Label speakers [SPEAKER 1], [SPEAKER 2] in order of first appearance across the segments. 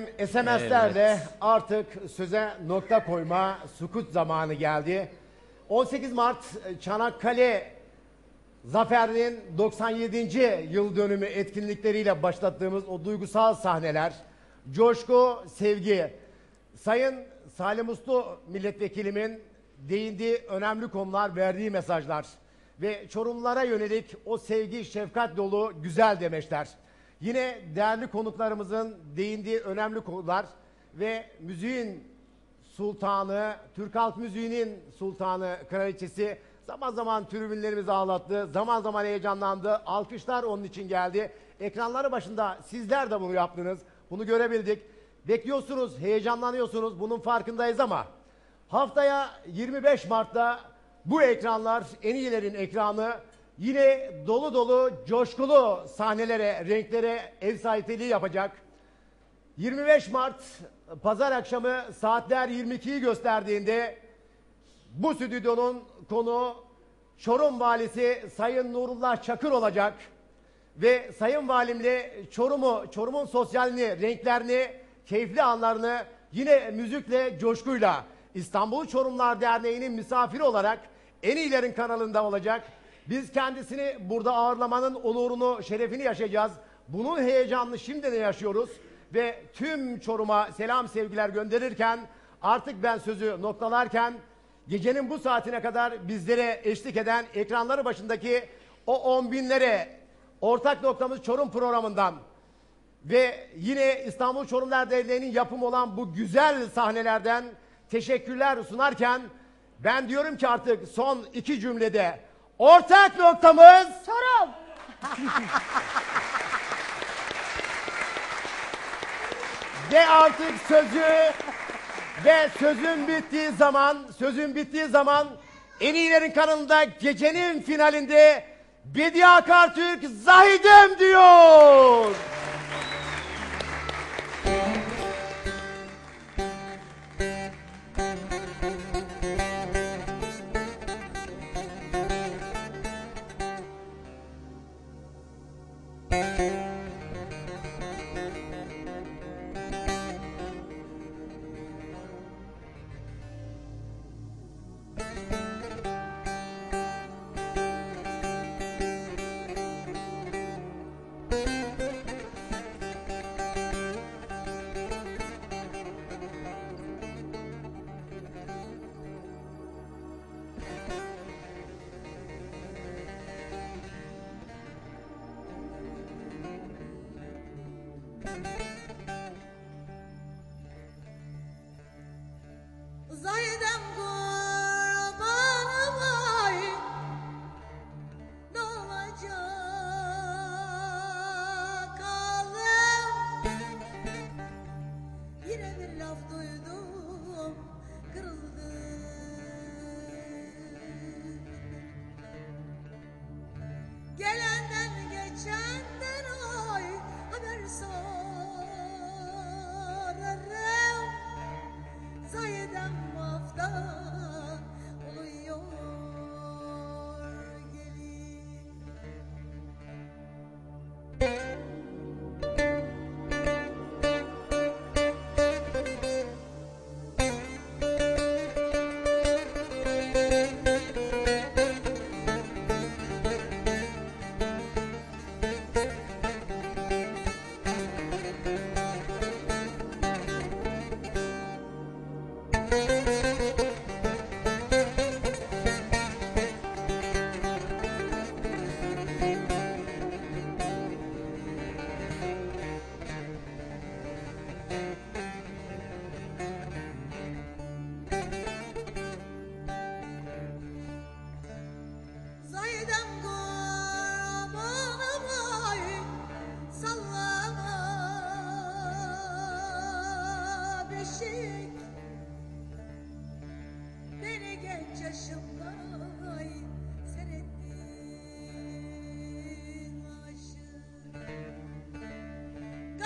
[SPEAKER 1] SMS'lerle artık söze nokta koyma sukut zamanı geldi. 18 Mart Çanakkale Zafer'in 97. yıl dönümü etkinlikleriyle başlattığımız o duygusal sahneler, coşku, sevgi, Sayın Salim Uslu milletvekilimin değindiği önemli konular, verdiği mesajlar ve Çorumlulara yönelik o sevgi, şefkat dolu güzel demeçler. Yine değerli konuklarımızın değindiği önemli konular ve müziğin sultanı, Türk halk müziğinin sultanı, kraliçesi zaman zaman tribünlerimizi ağlattı, zaman zaman heyecanlandı. Alkışlar onun için geldi. Ekranları başında sizler de bunu yaptınız. Bunu görebildik. Bekliyorsunuz, heyecanlanıyorsunuz. Bunun farkındayız ama haftaya 25 Mart'ta bu ekranlar, en iyilerin ekranı yine dolu dolu, coşkulu sahnelere, renklere ev sahipliği yapacak. 25 Mart pazar akşamı saatler 22'yi gösterdiğinde bu stüdyonun konu Çorum Valisi Sayın Nurullah Çakır olacak. Ve Sayın Valimle Çorum'u, Çorum'un sosyalini, renklerini, keyifli anlarını yine müzikle, coşkuyla İstanbul Çorumlar Derneği'nin misafiri olarak en iyilerin kanalında olacak. Biz kendisini burada ağırlamanın onurunu, şerefini yaşayacağız. Bunun heyecanını şimdi de yaşıyoruz. Ve tüm Çorum'a selam sevgiler gönderirken artık ben sözü noktalarken gecenin bu saatine kadar bizlere eşlik eden ekranları başındaki o on binlere ortak noktamız Çorum programından ve yine İstanbul Çorumlar Derneği'nin yapımı olan bu güzel sahnelerden teşekkürler sunarken ben diyorum ki artık son iki cümlede ortak noktamız
[SPEAKER 2] Çorum.
[SPEAKER 1] ve artık sözü ve sözün bittiği zaman sözün bittiği zaman en iyilerin kanalında gecenin finalinde Bediye Akartürk Zahidem diyor.
[SPEAKER 2] Zahidem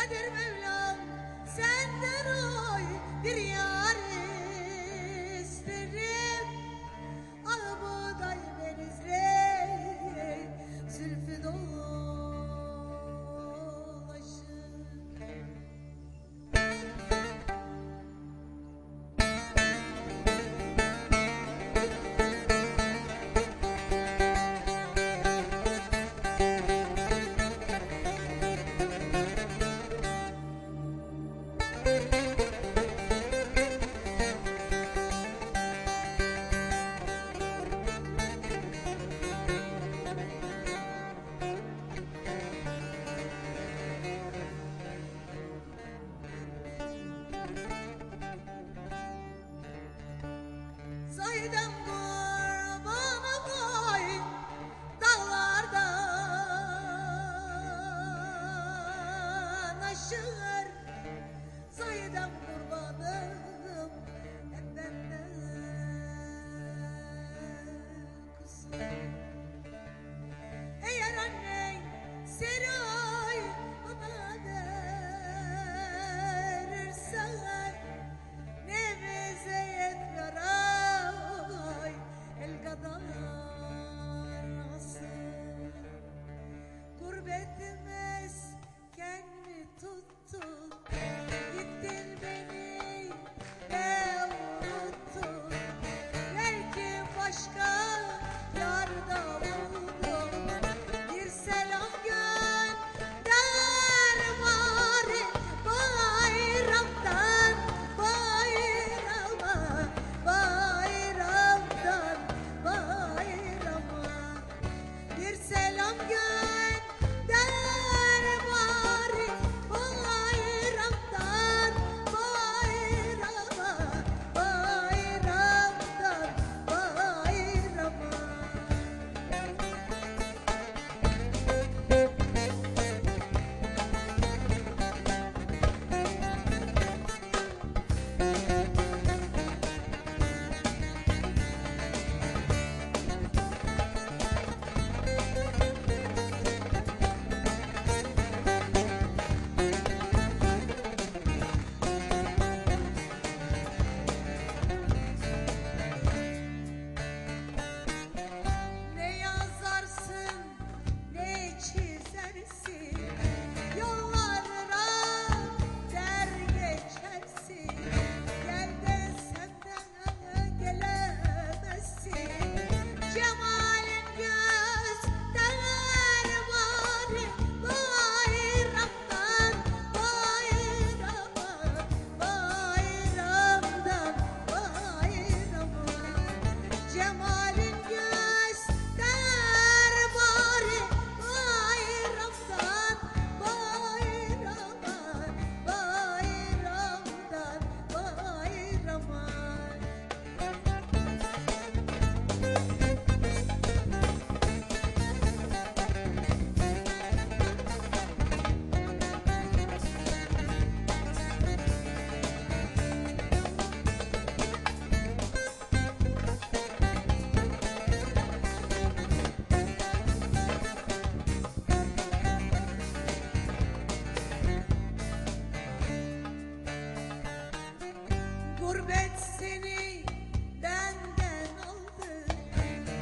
[SPEAKER 2] Kadir Mevlam senden oy bir yar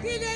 [SPEAKER 2] Virgen